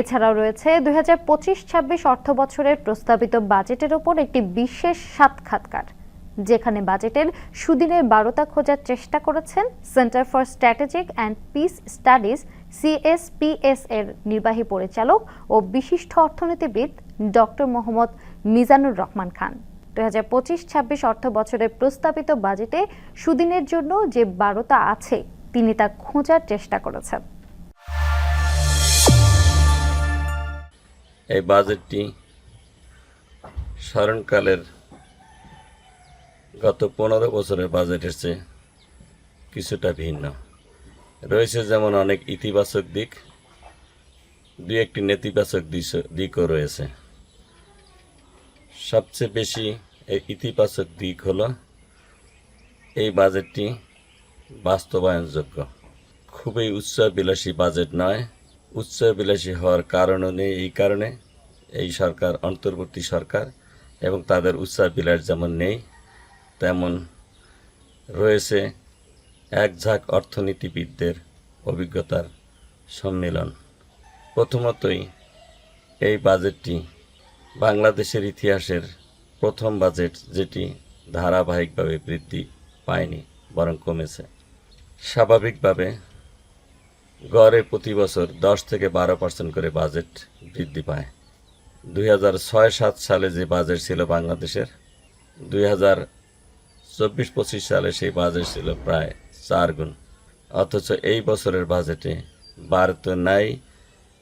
এছাড়াও রয়েছে দুই হাজার পঁচিশ ছাব্বিশ অর্থ বছরের প্রস্তাবিত বাজেটের ওপর একটি বিশেষ সাক্ষাৎকার, যেখানে বাজেটের সুদিনের বারোতা খোঁজার চেষ্টা করেছেন centre for strategic and peace studies CSPS এর নির্বাহী পরিচালক ও বিশিষ্ট অর্থনীতিবিদ ডক্টর মোহাম্মদ মিজানুর রহমান খান। দু হাজার পঁচিশ ছাব্বিশ অর্থ বছরের প্রস্তাবিত বাজেটে সুদিনের জন্য যে বারোতা আছে, তিনি তা খোঁজার চেষ্টা করেছেন। এই বাজেটটি স্মরণকালের গত পনেরো বছরের বাজেটের চেয়ে কিছুটা ভিন্ন। রয়েছে যেমন অনেক ইতিবাচক দিক, দুই একটি নেতিবাচক দিকও রয়েছে। সবচেয়ে বেশি এই ইতিবাচক দিক হলো এই বাজেটটি বাস্তবায়নযোগ্য। খুবই উচ্চাবিলাসী বাজেট নয় উচ্চাবিলাসী হওয়ার কারণও নেই এই কারণে এই সরকার, অন্তর্বর্তী সরকার এবং তাদের উচ্চ উচ্চাবিলাস যেমন নেই, তেমন রয়েছে এক ঝাঁক অর্থনীতিবিদদের অভিজ্ঞতার সম্মেলন। প্রথমতই এই বাজেটটি বাংলাদেশের ইতিহাসের প্রথম বাজেট যেটি ধারাবাহিকভাবে বৃদ্ধি পায়নি, বরং কমেছে। স্বাভাবিকভাবে গড়ে প্রতি বছর দশ থেকে বারো পার্সেন্ট করে বাজেট বৃদ্ধি পায়। দুই হাজার ছয় সাত সালে যে বাজেট ছিল বাংলাদেশের, দুই হাজার চব্বিশ পঁচিশ সালে সেই বাজেট ছিল প্রায় চার গুণ। অথচ এই বছরের বাজেটে বাড়তো নাই,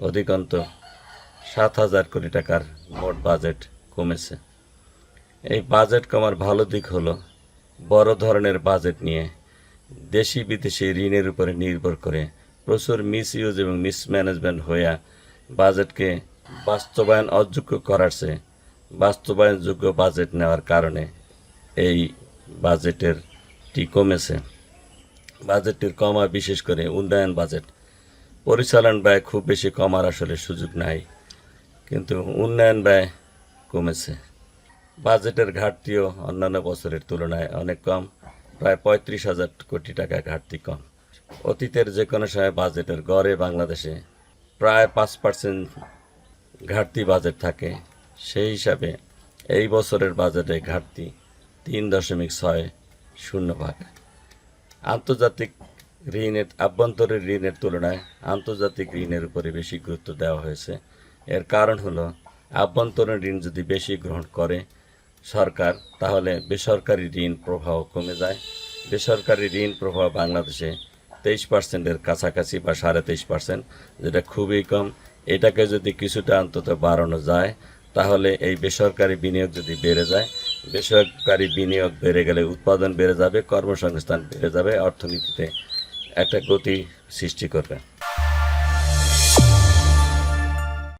অধিকন্ত সাত হাজার কোটি টাকার মোট বাজেট কমেছে। এই বাজেট কমার ভালো দিক হলো বড় ধরনের বাজেট নিয়ে দেশি বিদেশি ঋণের উপরে নির্ভর করে প্রচুর মিস ইউজ এবং মিসম্যানেজমেন্ট হইয়া বাজেটকে বাস্তবায়ন অযোগ্য করার চেয়ে বাস্তবায়নযোগ্য বাজেট নেওয়ার কারণে এই বাজেটের টি কমেছে। বাজেটটির কমা বিশেষ করে উন্নয়ন বাজেট। পরিচালন ব্যয় খুব বেশি কমার আসলে সুযোগ নাই, কিন্তু উন্নয়ন ব্যয় কমেছে। বাজেটের ঘাটতিও অন্যান্য বছরের তুলনায় অনেক কম, প্রায় পঁয়ত্রিশ হাজার কোটি টাকা ঘাটতি কম। অতীতের যে কোনো সময় বাজেটের গড়ে বাংলাদেশে প্রায় পাঁচ পার্সেন্ট ঘাটতি বাজেট থাকে, সেই হিসাবে এই বছরের বাজেটে ঘাটতি তিন দশমিক ছয় শূন্য ভাগ। আন্তর্জাতিক ঋণের, আভ্যন্তরীণ ঋণের তুলনায় আন্তর্জাতিক ঋণের উপরে বেশি গুরুত্ব দেওয়া হয়েছে। এর কারণ হলো, আভ্যন্তরীণ ঋণ যদি বেশি গ্রহণ করে সরকার, তাহলে বেসরকারি ঋণ প্রবাহ কমে যায়। বেসরকারি ঋণ প্রবাহ বাংলাদেশে তেইশ পার্সেন্টের কাছাকাছি বা সাড়ে তেইশ পার্সেন্ট যেটা খুবই কম। এটাকে যদি কিছুটা অন্তত বাড়ানো যায়, তাহলে এই বেসরকারি বিনিয়োগ যদি বেড়ে যায়, বেসরকারি বিনিয়োগ বেড়ে গেলে উৎপাদন বেড়ে যাবে, কর্মসংস্থান বেড়ে যাবে, অর্থনীতিতে একটা গতি সৃষ্টি করবে।